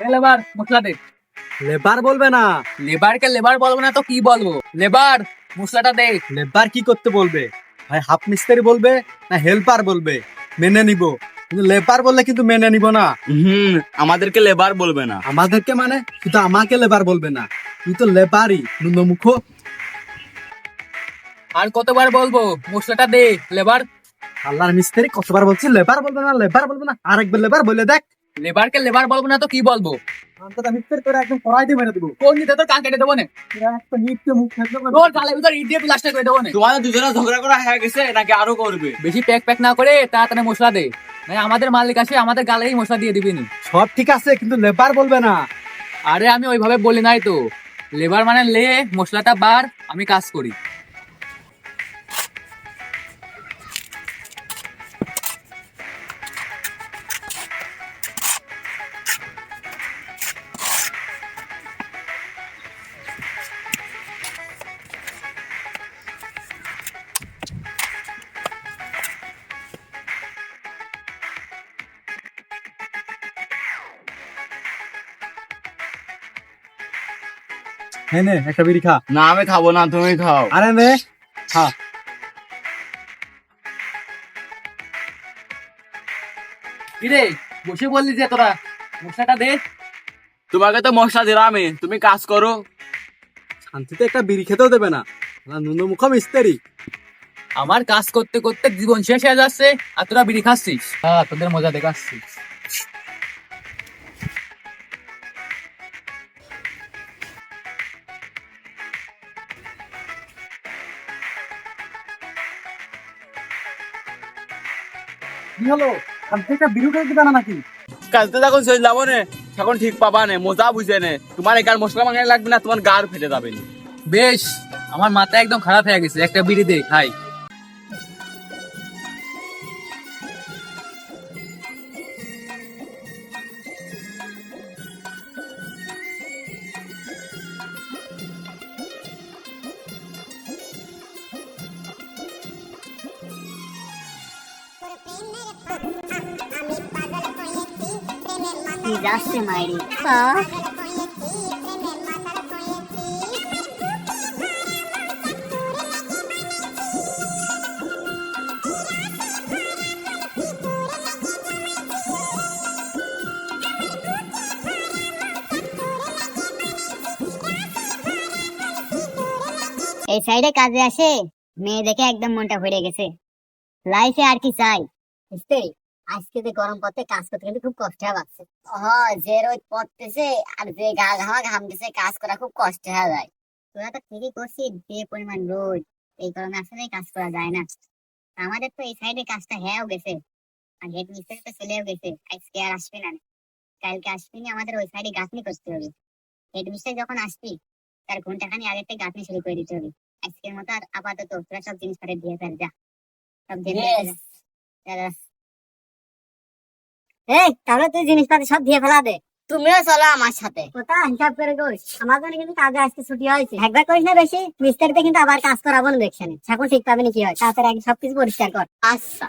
Labour মশলা দে। Labour বলবে না। লেবারকে labour বলব না তো কি বলব? লেবার মশলাটা দে। লেবার কি করতে বলবে? ভাই হাফ মিস্ত্রি বলবে না হেল্পার বলবে? মেনে নিব। কিন্তু লেবার বললে কিন্তু মেনে নিব না। হুম আমাদেরকে লেবার বলবে না। আমাদেরকে মানে? শুধু আমাকে লেবার বলবে না। তুই তো লেবারই নুনমুখ আর কতবার বলব? মশলাটা দে লেবার। আল্লাহর মিস্ত্রি কতবার বলছি লেবার বলবে না লেবার বলবে না? আরেকবার লেবার বলে দেখ। লেবারকে লেবার বলব না তো কি বলব? অন্তত মিস্ত্রি তোরা একদম পড়াই মেরে দিব। কোন নিতে তোর কান কেটে দেবো না? একটা নিত্য মুখ থাকবে তোর গালের ভিতর ইট দিয়ে প্লাস্টার করে দেবো না। তোমাদের দুজনে ঝগড়া করা হয়ে গেছে নাকি আরও করবে? বেশি প্যাক প্যাক না করে তাড়াতাড়ি মশলা দে। না আমাদের মালিক আসে আমাদের গালেই মশলা দিয়ে দিবি নি। সব ঠিক আছে কিন্তু লেবার বলবে না। আরে আমি ওইভাবে বলি নাই তো। লেবার মানে লে মশলাটা বার আমি কাজ করি। হ্যাঁ নে একটা বিড়ি খা। না আমি খাব না তুমি খাও। আরে নে খা। কিরে বসে বললি যে তোরা মশলাটা দে। তোমাকে তো মশলা দিলাম আমি তুমি কাজ করো। শান্তিতে একটা বিড়ি খেতেও দেবে না। নুনমুখ মিস্ত্রি। আমার কাজ করতে করতে জীবন শেষ হয়ে যাচ্ছে আর তোরা বিড়ি খাচ্ছিস। হ্যাঁ তোদের মজা দেখাচ্ছিস। কি হলো? শান্তিতে একটা বিড়ি খেতে না নাকি? কাজটা যখন শেষ যাব নে তখন ঠিক পাবা নে মজা বুঝে নে। তোমার একার মশলা মাঙাই লাগবে না তোমার গার ফেটে যাবে নি। বেশ আমার মাথা একদম খারাপ হয়ে গেছে একটা বিড়ি দে খাই। কি যাচ্ছে মাইরি এই সাইডে কাজে আসে? মেয়ে দেখে একদম মনটা ভরে গেছে। লাইফে আর কি চাই? বুঝতে আজকে যে গরম পথে কাজ করতে কিন্তু খুব কষ্ট হয়ে যাচ্ছে। হ্যাঁ যে রোদ পড়তেছে আর যে গা ঘামা ঘামতেছে কাজ করা খুব কষ্ট হয়ে যায়। তোরা তো ঠিকই করছিস যে পরিমাণ রোদ এই গরমে আসলে কাজ করা যায় না। আমাদের তো এই সাইডে কাজটা হয়েও গেছে। আর হেড মিস্ত্রি তো চলেও গেছে। আজকে আর আসবে না। কালকে আসবি না আমাদের ওই সাইডে গাঁথনি করতে হবে। হেড মিস্ত্রি যখন আসবি তার ঘণ্টা ঘন্টাখানি আগে থেকে গাঁথনি শুরু করে দিতে হবে। আজকের মতো আর আপাতত তোরা সব জিনিসপত্র দিয়ে ফেল যা। সব দিয়ে ফেলে। যা। যা, যা। এই তাহলে তুই জিনিসপাতি সব দিয়ে ফেলা দে। তুমিও চলো আমার সাথে। ওটা হিসাব করে করিস আমার জন্য কিন্তু কাজে আজকে ছুটি হয়েছে। একবার করিস না বেশি মিস্ত্রিতে কিন্তু আবার কাজ করাবো না দেখছেন এখন ঠিক পাবে না কি হয়? তাড়াতাড়ি আগে সবকিছু পরিষ্কার কর। আচ্ছা।